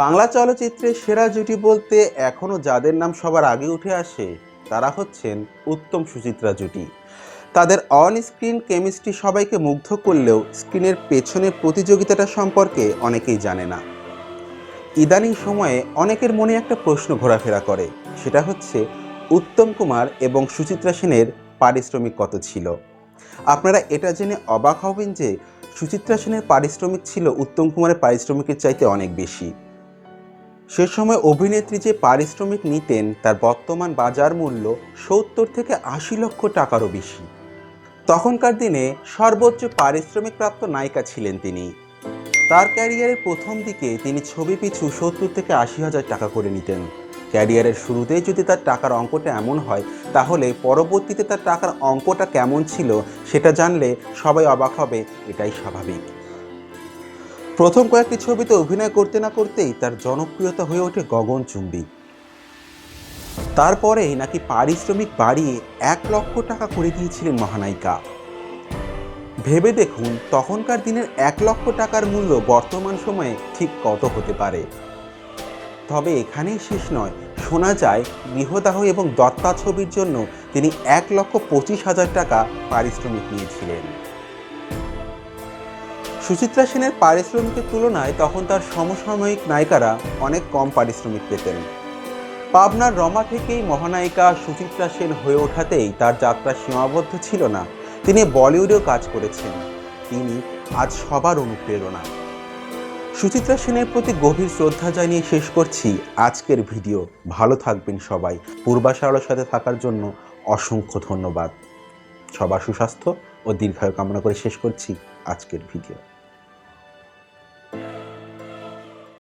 বাংলা চলচ্চিত্রের সেরা জুটি বলতে এখনও যাদের নাম সবার আগে উঠে আসে, তারা হচ্ছেন উত্তম সুচিত্রা জুটি। তাদের অন স্ক্রিন কেমিস্ট্রি সবাইকে মুগ্ধ করলেও স্ক্রিনের পেছনের প্রতিযোগিতাটা সম্পর্কে অনেকেই জানে না। ইদানিং সময়ে অনেকের মনে একটা প্রশ্ন ঘোরাফেরা করে, সেটা হচ্ছে, উত্তম কুমার এবং সুচিত্রা সেনের পারিশ্রমিক কত ছিল? আপনারা এটা জেনে অবাক হবেন যে, সুচিত্রা সেনের পারিশ্রমিক ছিল উত্তম কুমারের পারিশ্রমিকের চাইতে অনেক বেশি। সে সময় অভিনেত্রী যে পারিশ্রমিক নিতেন, তার বর্তমান বাজার মূল্য সত্তর থেকে আশি লক্ষ টাকারও বেশি। তখনকার দিনে সর্বোচ্চ পারিশ্রমিক প্রাপ্ত নায়িকা ছিলেন তিনি। তার ক্যারিয়ারের প্রথম দিকে তিনি ছবি পিছু সত্তর থেকে আশি হাজার টাকা করে নিতেন। ক্যারিয়ারের শুরুতেই যদি তার টাকার অঙ্কটা এমন হয়, তাহলে পরবর্তীতে তার টাকার অঙ্কটা কেমন ছিল, সেটা জানলে সবাই অবাক হবে, এটাই স্বাভাবিক। প্রথম কয়েকটি ছবিতে অভিনয় করতে না করতেই তার জনপ্রিয়তা হয়ে ওঠে গগনচুম্বী তারপরেই নাকি পারিশ্রমিক বাড়িয়ে এক লক্ষ টাকা করে দিয়েছিলেন মহানায়িকা। ভেবে দেখুন, তখনকার দিনের এক লক্ষ টাকার মূল্য বর্তমান সময়ে ঠিক কত হতে পারে। তবে এখানেই শেষ নয়, শোনা যায় গৃহদাহ এবং দত্তা ছবির জন্য তিনি এক লক্ষ পঁচিশ হাজার টাকা পারিশ্রমিক নিয়েছিলেন। সুচিত্রা সেনের পারিশ্রমিকের তুলনায় তখন তার সমসাময়িক নায়িকারা অনেক কম পারিশ্রমিক পেতেন। পাবনার রমা থেকেই মহানায়িকা সুচিত্রা সেন হয়ে ওঠাতেই তার যাত্রা সীমাবদ্ধ ছিল না। তিনি বলিউডেও কাজ করেছেন। তিনি আজ সবার অনুপ্রেরণা। সুচিত্রা সেনের প্রতি গভীর শ্রদ্ধা জানিয়ে শেষ করছি আজকের ভিডিও। ভালো থাকবেন সবাই। পূর্বাশারের সাথে থাকার জন্য অসংখ্য ধন্যবাদ। সবার সুস্বাস্থ্য ও দীর্ঘায়ু কামনা করে শেষ করছি আজকের ভিডিও।